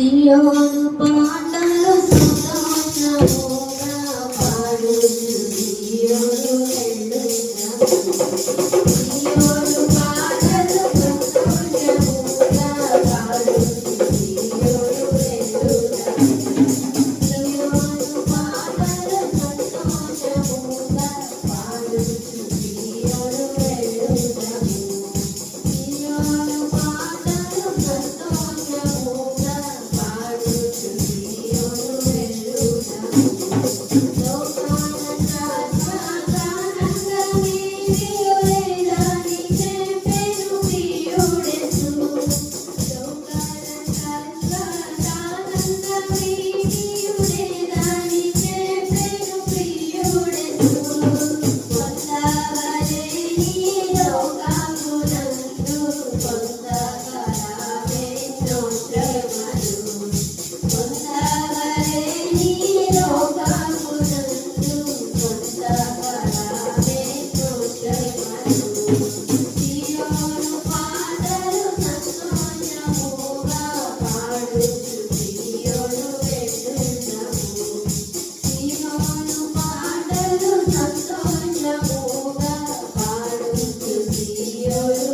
సియోను పాటలు సుతోషముగా పాడు సియోను సియోను పాటలు సుతోషముగా పాడు do you.